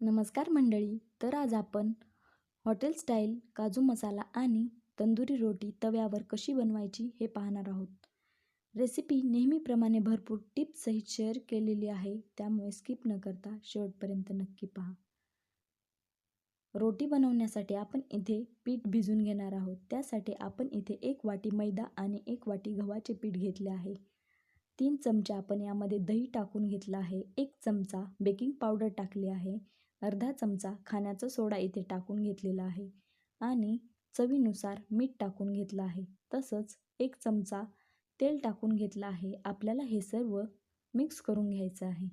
नमस्कार मंडळी तर आज आपण हॉटेल स्टाईल काजू मसाला आणि तंदुरी रोटी तव्यावर कशी बनवायची हे पाहणार आहोत. रेसिपी नेहमीप्रमाणे भरपूर टिप्ससहित शेअर केलेली आहे त्यामुळे स्किप न करता शेवटपर्यंत नक्की पहा. रोटी बनवण्यासाठी आपण इथे पीठ भिजून घेणार आहोत त्यासाठी आपण इथे एक वाटी मैदा आणि एक वाटी गव्हाचे पीठ घेतले आहे. तीन चमचे आपण यामध्ये दही टाकून घेतला आहे एक चमचा बेकिंग पावडर टाकली आहे अर्धा चमचा खाण्याचा सोडा इथे टाकून घेतलेला आहे आणि चवीनुसार मीठ टाकून घेतलं आहे. तसंच एक चमचा तेल टाकून घेतलं आहे. आपल्याला हे सर्व मिक्स करून घ्यायचं आहे.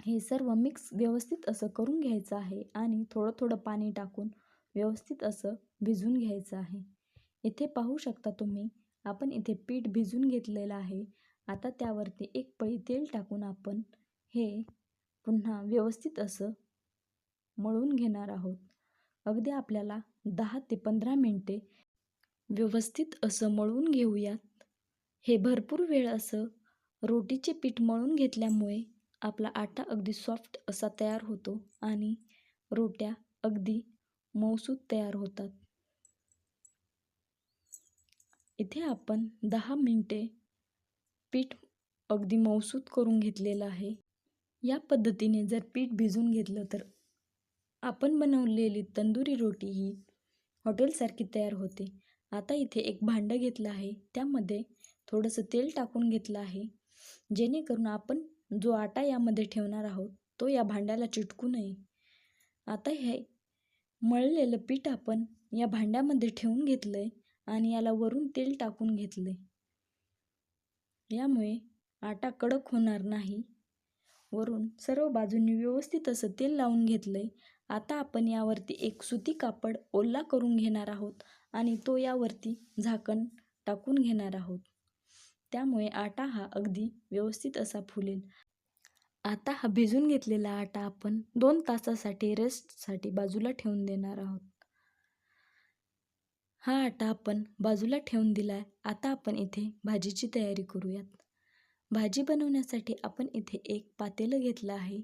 हे सर्व मिक्स व्यवस्थित असं करून घ्यायचं आहे आणि थोडं थोडं पाणी टाकून व्यवस्थित असं भिजून घ्यायचं आहे. इथे पाहू शकता तुम्ही आपण इथे पीठ भिजून घेतलेलं आहे. आता त्यावरती एक पळी तेल टाकून आपण हे पुन्हा व्यवस्थित असं मळून घेणार आहोत. अगदी आपल्याला दहा ते पंधरा मिनटे व्यवस्थित असं मळून घेऊयात. हे भरपूर वेळ असं रोटीचे पीठ मळून घेतल्यामुळे आपला आटा अगदी सॉफ्ट असा तयार होतो आणि रोट्या अगदी मऊसूत तयार होतात. इथे आपण दहा मिनटे पीठ अगदी मऊसूत करून घेतलेलं आहे. या पद्धतीने जर पीठ भिजून घेतलं तर आपण बनवलेली तंदुरी रोटी ही हॉटेलसारखी तयार होते. आता इथे एक भांडं घेतलं आहे. त्यामध्ये थोडंसं तेल टाकून घेतलं आहे. जेणेकरून आपण जो आटा यामध्ये ठेवणार आहोत तो या भांड्याला चिटकू नये. आता हे मळलेलं पीठ आपण या भांड्यामध्ये ठेवून घेतलं आहे आणि याला वरून तेल टाकून घेतलं आहे यामुळे आटा कडक होणार नाही. वरून सर्व बाजूंनी व्यवस्थित असं तेल लावून घेतलं आहे आता आपण यावरती एक सुती कापड ओला करून घेणार आहोत आणि तो यावरती झाकण टाकून घेणार आहोत. त्यामुळे आटा हा अगदी व्यवस्थित असा फुलेल. आता हा भिजून घेतलेला आटा आपण दोन तासासाठी रेस्टसाठी बाजूला ठेवून देणार आहोत. हा आटा आपण बाजूला ठेवून दिला आहे आता आपण इथे भाजीची तयारी करूयात. भाजी बनवण्यासाठी आपण इथे एक पातेलं घेतलं आहे.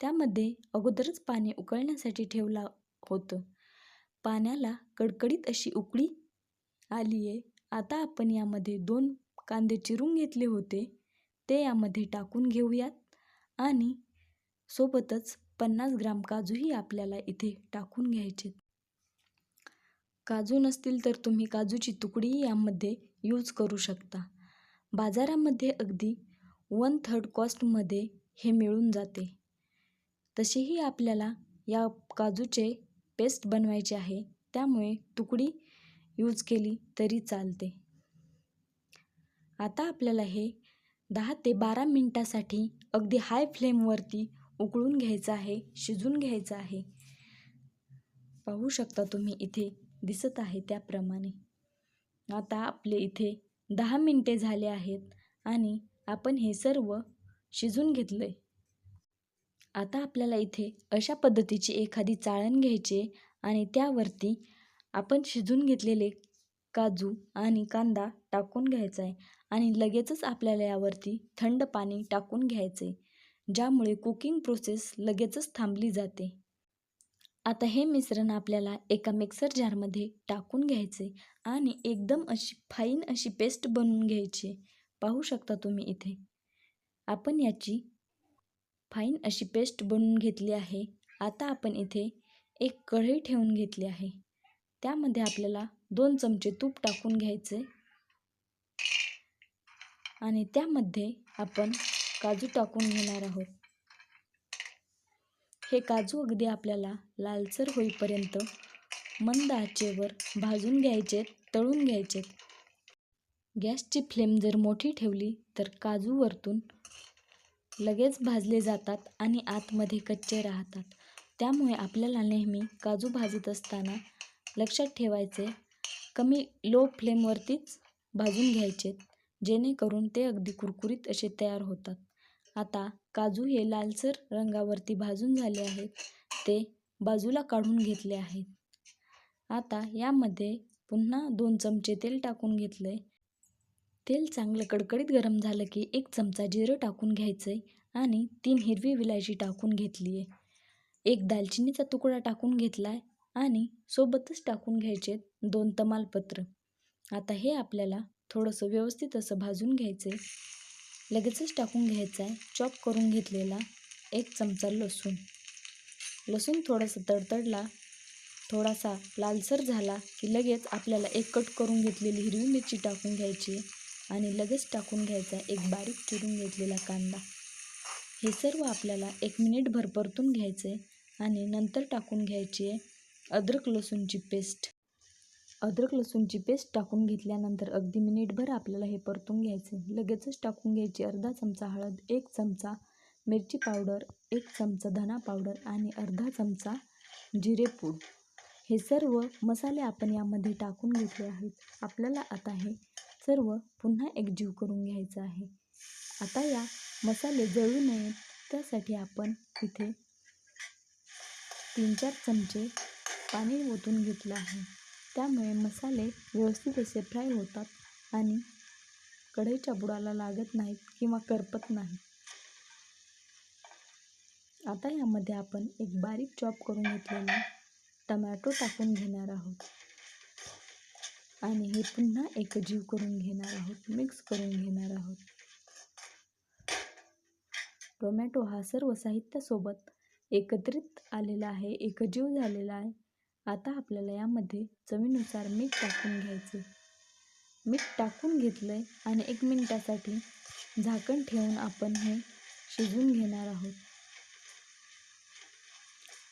त्यामध्ये अगोदरच पाणी उकळण्यासाठी ठेवला होतं. पाण्याला कडकडीत अशी उकळी आली आहे. आता आपण यामध्ये दोन कांदे चिरून घेतले होते. ते यामध्ये टाकून घेऊयात. आणि सोबतच पन्नास ग्राम काजूही आपल्याला इथे टाकून घ्यायचे काजू नसतील तर तुम्ही काजूची तुकडीही यामध्ये यूज करू शकता. बाजारामध्ये अगदी वन थर्ड कॉस्टमध्ये हे मिळून जाते. तशीही आपल्याला या काजूचे पेस्ट बनवायचे आहे त्यामुळे तुकडी यूज केली तरी चालते. आता आपल्याला हे दहा ते बारा मिनटासाठी अगदी हाय फ्लेमवरती उकळून घ्यायचं आहे शिजून घ्यायचं आहे. पाहू शकता तुम्ही इथे दिसत आहे त्याप्रमाणे. आता आपले इथे दहा मिनटे झाले आहेत आणि आपण हे सर्व शिजून घेतलं आहे आता आपल्याला इथे अशा पद्धतीची एखादी चाळण घ्यायची आणि त्यावरती आपण शिजून घेतलेले काजू आणि कांदा टाकून घ्यायचा आहे आणि लगेचच आपल्याला यावरती थंड पाणी टाकून घ्यायचं आहे ज्यामुळे कुकिंग प्रोसेस लगेचच थांबली जाते. आता हे मिश्रण आपल्याला एका मिक्सर जारमध्ये टाकून घ्यायचे आणि एकदम अशी फाईन अशी पेस्ट बनवून घ्यायची पाहू शकता तुम्ही इथे. आपण याची फाईन अशी पेस्ट बनवून घेतली आहे. आता आपण इथे एक कढई ठेवून घेतली आहे. त्यामध्ये आपल्याला दोन चमचे तूप टाकून घ्यायचे. आणि त्यामध्ये आपण काजू टाकून घेणार आहोत. हे काजू अगदी आपल्याला लालसर होईपर्यंत मंद आचेवर भाजून घ्यायचे तळून घ्यायचे. गॅसची फ्लेम जर मोठी ठेवली तर काजू वरतून लगेच भाजले जातात आणि आतमध्ये कच्चे राहतात. त्यामुळे आपल्याला नेहमी काजू भाजत असताना लक्षात ठेवायचे कमी लो फ्लेमवरतीच भाजून घ्यायचे जेणेकरून ते अगदी कुरकुरीत असे तयार होतात. आता काजू हे लालसर रंगावरती भाजून झाले आहेत. ते बाजूला काढून घेतले आहेत. आता यामध्ये पुन्हा दोन चमचे तेल टाकून घेतलं आहे तेल चांगलं कडकडीत गरम झालं की एक चमचा जिरं टाकून घ्यायचं आहे आणि तीन हिरवी विलायची टाकून घेतली आहे एक दालचिनीचा तुकडा टाकून घेतला आहे आणि सोबतच टाकून घ्यायचे दोन तमालपत्र. आता हे आपल्याला थोडंसं व्यवस्थित असं भाजून घ्यायचं आहे लगेचच टाकून घ्यायचं आहे चॉप करून घेतलेला एक चमचा लसूण. लसूण थोडंसं तडतडला. थोडासा लालसर झाला की लगेच आपल्याला एक कट करून घेतलेली हिरवी मिरची टाकून घ्यायची. आणि लगेच टाकून घ्यायचा एक बारीक चिरून घेतलेला कांदा. हे सर्व आपल्याला एक मिनिटभर परतून घ्यायचे आणि नंतर टाकून घ्यायची आहे अद्रक लसूणची पेस्ट. अद्रक लसूणची पेस्ट टाकून घेतल्यानंतर अगदी मिनिटभर आपल्याला हे परतून घ्यायचे. लगेचच टाकून घ्यायची अर्धा चमचा हळद एक चमचा मिरची पावडर एक चमचा धना पावडर आणि अर्धा चमचा जिरेपूड हे सर्व मसाले आपण यामध्ये टाकून घेतले आहेत. आपल्याला आता हे सर्व पुन्हा एकजीव करून घ्यायचं आहे. आता या मसाले जळू नयेत त्यासाठी आपण इथे तीन चार चमचे पाणी ओतून घेतलं आहे. त्यामुळे मसाले व्यवस्थित असे फ्राय होतात आणि कढईच्या बुडाला लागत नाहीत किंवा करपत नाहीत. आता यामध्ये आपण एक बारीक चॉप करून घेतलेला टमॅटो टाकून घेणार आहोत. आणि हे पुन्हा एकजीव करून घेणार आहोत मिक्स करून घेणार आहोत. टोमॅटो हा सर्व साहित्यासोबत एकत्रित आलेला आहे एकजीव झालेला आहे. आता आपल्याला यामध्ये चवीनुसार मीठ टाकून घ्यायचे. मीठ टाकून घेतलं आहे आणि एक मिनटासाठी झाकण ठेवून आपण हे शिजवून घेणार आहोत.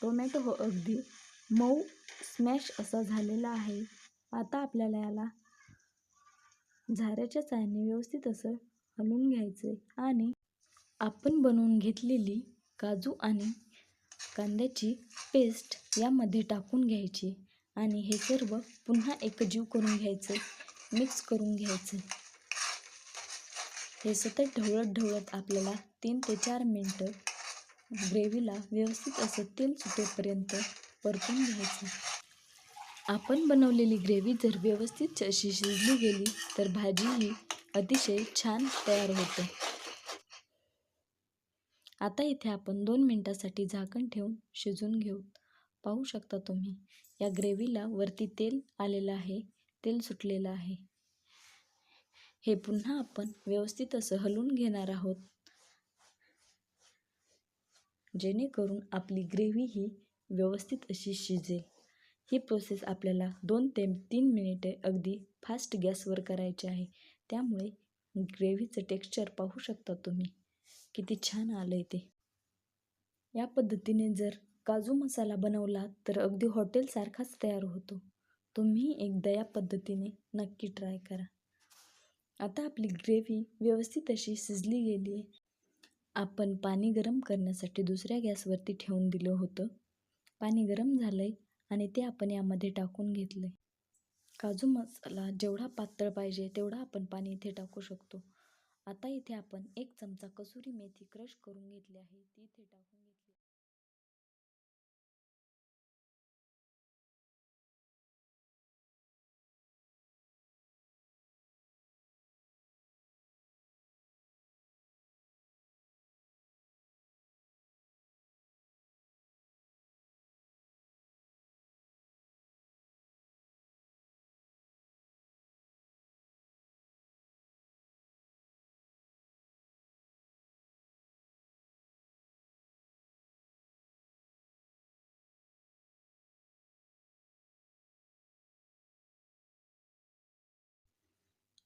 टोमॅटो हो अगदी मऊ स्मॅश असा झालेला आहे. आता आपल्याला याला झाऱ्याच्या साहाय्याने व्यवस्थित असं हलवून घ्यायचं आहे आणि आपण बनवून घेतलेली काजू आणि कांद्याची पेस्ट यामध्ये टाकून घ्यायची. आणि हे सर्व पुन्हा एकजीव करून घ्यायचं मिक्स करून घ्यायचं हे सतत ढवळत ढवळत आपल्याला तीन ते चार मिनटं ग्रेव्हीला व्यवस्थित असं तेल सुटेपर्यंत परतून घ्यायचं आपण बनवलेली ग्रेव्ही जर व्यवस्थित अशी शिजली गेली तर भाजी ही अतिशय छान तयार होते. आता इथे आपण दोन मिनटासाठी झाकण ठेवून शिजून घेऊ. पाहू शकता तुम्ही या ग्रेव्हीला वरती तेल आलेलं आहे तेल सुटलेलं आहे. हे पुन्हा आपण व्यवस्थित असं हलवून घेणार आहोत. जेणेकरून आपली ग्रेव्ही ही व्यवस्थित अशी शिजेल. ही प्रोसेस आपल्याला दोन ते तीन मिनिटे अगदी फास्ट गॅसवर करायची आहे. त्यामुळे ग्रेव्हीचं टेक्स्चर पाहू शकता तुम्ही. किती छान आलं आहे ते. या पद्धतीने जर काजू मसाला बनवला तर अगदी हॉटेलसारखाच तयार होतो. तुम्ही एकदा या पद्धतीने नक्की ट्राय करा. आता आपली ग्रेव्ही व्यवस्थित अशी शिजली गेली आहे. आपण पाणी गरम करण्यासाठी दुसऱ्या गॅसवरती ठेवून दिलं होतं. पाणी गरम झालं आहे आणि ते आपण यामध्ये टाकून घेतलं आहे काजू मसाला जेवढा पातळ पाहिजे तेवढा आपण पाणी इथे टाकू शकतो. आता इथे आपण एक चमचा कसुरी मेथी क्रश करून घेतली आहे. ती इथे टाकून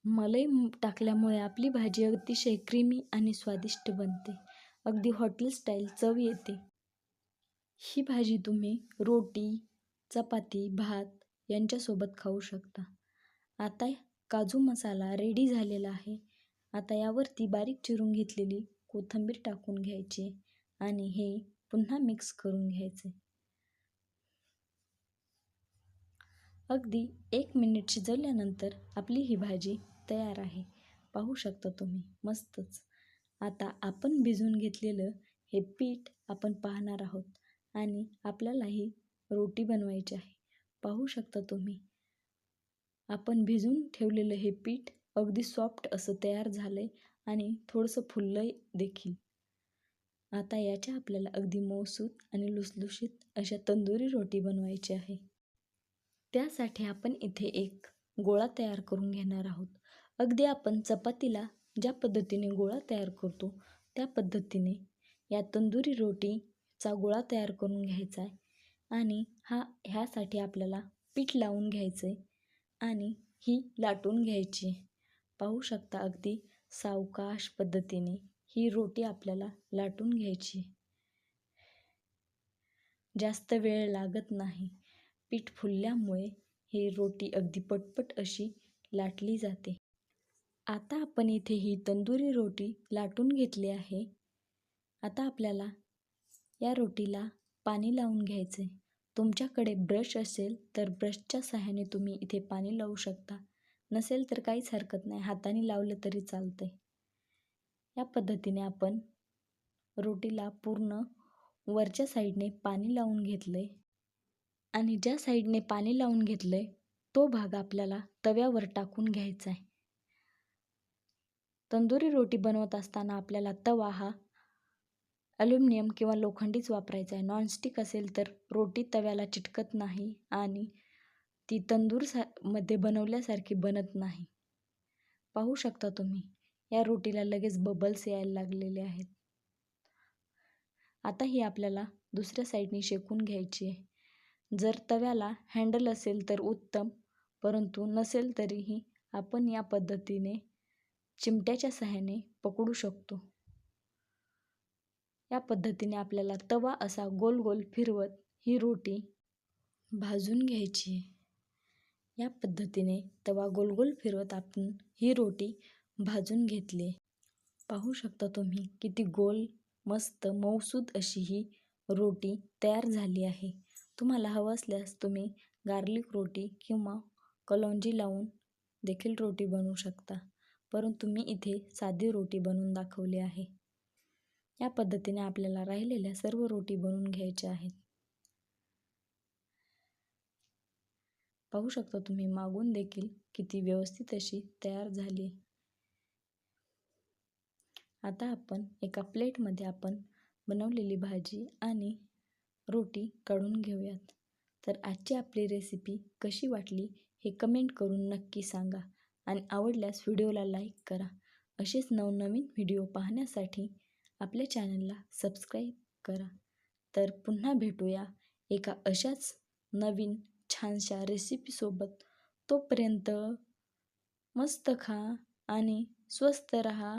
मलई टाकल्यामुळे आपली भाजी अतिशय क्रीमी आणि स्वादिष्ट बनते. अगदी हॉटेल स्टाईल चव येते. ही भाजी तुम्ही रोटी चपाती भात यांच्यासोबत खाऊ शकता. आता काजू मसाला रेडी झालेला आहे. आता यावरती बारीक चिरून घेतलेली कोथिंबीर टाकून घ्यायची आणि हे पुन्हा मिक्स करून घ्यायचे. अगदी एक मिनिट शिजवल्यानंतर आपली ही भाजी तयार आहे. पाहू शकता तुम्ही मस्तच. आता आपण भिजवून घेतलेलं हे पीठ आपण पाहणार आहोत आणि आपल्याला ही रोटी बनवायची आहे. पाहू शकता तुम्ही आपण भिजून ठेवलेलं हे पीठ अगदी सॉफ्ट असं तयार झालं आहे आणि थोडंसं फुललं देखील. आता याच्या आपल्याला अगदी मऊसूत आणि लुसलुशीत अशा तंदुरी रोटी बनवायची आहे. त्यासाठी आपण इथे एक गोळा तयार करून घेणार आहोत. अगदी आपण चपातीला ज्या पद्धतीने गोळा तयार करतो त्या पद्धतीने या तंदुरी रोटीचा गोळा तयार करून घ्यायचा आहे आणि हा ह्यासाठी आपल्याला पीठ लावून घ्यायचं आहे आणि ही लाटून घ्यायची पाहू शकता अगदी सावकाश पद्धतीने ही रोटी आपल्याला लाटून घ्यायची जास्त वेळ लागत नाही. पीठ फुलल्यामुळे ही रोटी अगदी पटपट अशी लाटली जाते. आता आपण इथे ही तंदुरी रोटी लाटून घेतली आहे. आता आपल्याला या रोटीला पाणी लावून घ्यायचे तुमच्याकडे ब्रश असेल तर ब्रशच्या सहाय्याने तुम्ही इथे पाणी लावू शकता. नसेल तर काहीच हरकत नाही. हाताने लावलं तरी चालतंय. या पद्धतीने आपण रोटीला पूर्ण वरच्या साईडने पाणी लावून घेतलं आहे आणि ज्या साईडने पाणी लावून घेतलं आहे तो भाग आपल्याला तव्यावर टाकून घ्यायचा आहे तंदुरी रोटी बनवत असताना आपल्याला तवा हा ॲल्युमिनियम किंवा लोखंडीच वापरायचा आहे नॉनस्टिक असेल तर रोटी तव्याला चिटकत नाही आणि ती तंदूर सा मध्ये बनवल्यासारखी बनत नाही. पाहू शकता तुम्ही या रोटीला लगेच बबल्स यायला लागलेले आहेत. आता ही आपल्याला दुसऱ्या साईडने शेकून घ्यायची आहे जर तव्याला हँडल असेल तर उत्तम परंतु नसेल तरीही आपण या पद्धतीने चिमट्याच्या सहाय्याने पकडू शकतो. या पद्धतीने आपल्याला तवा असा गोल गोल फिरवत ही रोटी भाजून घ्यायची. आहे या पद्धतीने तवा गोल गोल फिरवत आपण ही रोटी भाजून घेतली. पाहू शकता तुम्ही किती गोल मस्त मऊसूद अशी ही रोटी तयार झाली आहे. तुम्हाला हवं असल्यास तुम्ही गार्लिक रोटी किंवा कलौंजी लावून देखील रोटी बनवू शकता. परंतु मी इथे साधी रोटी बनवून दाखवली आहे. या पद्धतीने आपल्याला राहिलेल्या सर्व रोटी बनवून घ्यायच्या आहेत. पाहू शकता तुम्ही मागून देखील किती व्यवस्थित अशी तयार झाली. आता आपण एका प्लेटमध्ये आपण बनवलेली भाजी आणि रोटी काढून घेऊयात. तर आजची आपली रेसिपी कशी वाटली हे कमेंट करून नक्की सांगा आणि आवडल्यास व्हिडिओला लाईक करा. असेच नवनवीन व्हिडिओ पाहण्यासाठी आपल्या चॅनलला सबस्क्राईब करा. तर पुन्हा भेटूया एका अशाच नवीन छानशा रेसिपीसोबत तोपर्यंत मस्त खा आणि स्वस्त रहा.